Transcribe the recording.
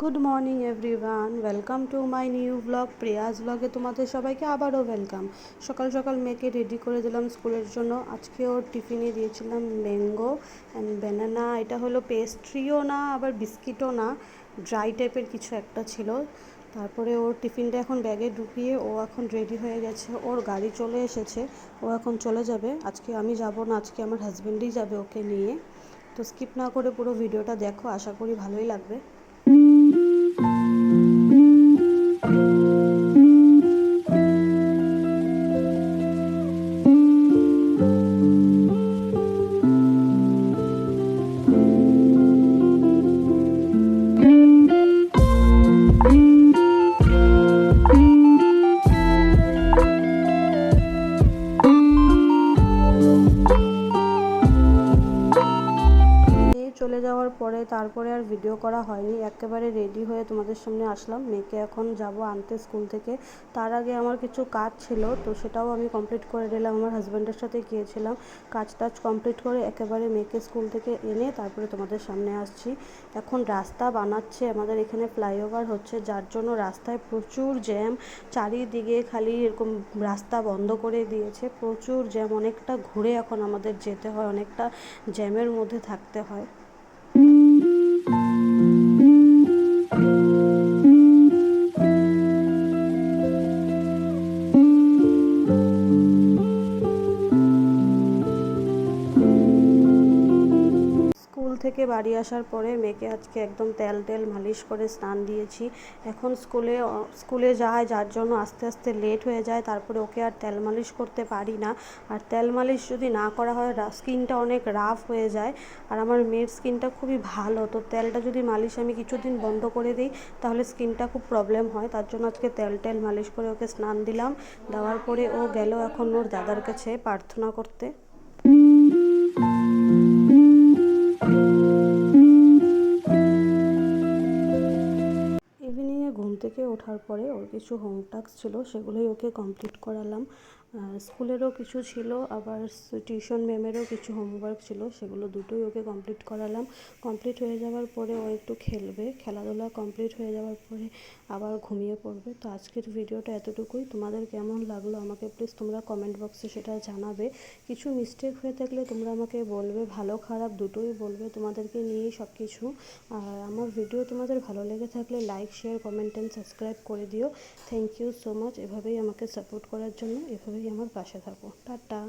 Good morning everyone welcome to my new blog Priya's ব্লগে তোমাদের সবাইকে আবারও ওয়েলকাম সকাল সকাল মেয়েকে রেডি করে দিলাম স্কুলের জন্য। আজকে ওর টিফিনে দিয়েছিলাম ম্যাঙ্গো অ্যান্ড ব্যানানা এটা হলো পেস্ট্রিও না, আবার বিস্কিটও না। ড্রাই টাইপের কিছু একটা ছিল। তারপরে ওর টিফিনটা এখন ব্যাগে ঢুকিয়ে ও এখন রেডি হয়ে গেছে। ওর গাড়ি চলে এসেছে। ও এখন চলে যাবে। আজকে আমি যাব না, আজকে আমার হাজব্যান্ডই যাবে ওকে নিয়ে। তো স্কিপ না করে পুরো ভিডিওটা দেখো। আশা করি ভালোই লাগবে। যাওয়ার পরে তারপরে আর ভিডিও করা হয়নি। একেবারে রেডি হয়ে তোমাদের সামনে আসলাম। মেয়েকে এখন যাব আনতে স্কুল থেকে। তার আগে আমার কিছু কাজ ছিল, তো সেটাও আমি কমপ্লিট করে দিলাম আমার হাজব্যান্ডের সাথে গিয়েছিলাম। কাজ টাজ কমপ্লিট করে একেবারে মেয়েকে স্কুল থেকে এনে তারপরে তোমাদের সামনে আসছি। এখন রাস্তা বানাচ্ছে আমাদের এখানে ফ্লাইওভার হচ্ছে। যার জন্য রাস্তায় প্রচুর জ্যাম চারিদিকে খালি এরকম রাস্তা বন্ধ করে দিয়েছে। প্রচুর জ্যাম অনেকটা ঘুরে এখন আমাদের যেতে হয়, অনেকটা জ্যামের মধ্যে থাকতে হয়। থেকে বাড়ি আসার পরে মেয়েকে আজকে একদম তেল তেল মালিশ করে স্নান দিয়েছি। এখন স্কুলে স্কুলে যায়, যার জন্য আস্তে আস্তে লেট হয়ে যায়, তারপরে ওকে আর তেল মালিশ করতে পারি না। আর তেল মালিশ যদি না করা হয় স্কিনটা অনেক রাফ হয়ে যায়। আর আমার মেয়ের স্কিনটা খুবই ভালো, তো তেলটা যদি মালিশ আমি কিছুদিন বন্ধ করে দিই, তাহলে স্কিনটা খুব প্রবলেম হয়। তার জন্য আজকে তেল টেল মালিশ করে ওকে স্নান দিলাম। দেওয়ার পরে ও গেল এখন ওর দাদার কাছে প্রার্থনা করতে। থেকে ওঠার পরে ওর কিছু হোম টাস্ক ছিল সেগুলোই ওকে কমপ্লিট করালাম। স্কুলেরও কিছু ছিল, আবার টিউশন ম্যামেরও কিছু হোমওয়ার্ক ছিল, সেগুলো দুটোই ওকে কমপ্লিট করালাম। কমপ্লিট হয়ে যাওয়ার পরে ও একটু খেলবে, খেলাধুলা কমপ্লিট হয়ে যাওয়ার পরে আবার ঘুমিয়ে পড়বে। তো আজকের ভিডিওটা এতটুকুই। তোমাদের কেমন লাগল আমাকে প্লিজ তোমরা কমেন্ট বক্সে সেটা জানাবে। কিছু মিস্টেক হয়ে থাকলে তোমরা আমাকে বলবে, ভালো খারাপ দুটোই বলবে তোমাদেরকে নিয়েই সব কিছু আর আমার ভিডিও তোমাদের ভালো লেগে থাকলে like share comment and subscribe করে দিও। থ্যাংক ইউ সো মাচ এভাবেই আমাকে সাপোর্ট করার জন্য, এভাবেই আমার পাশে থাকো টাটা।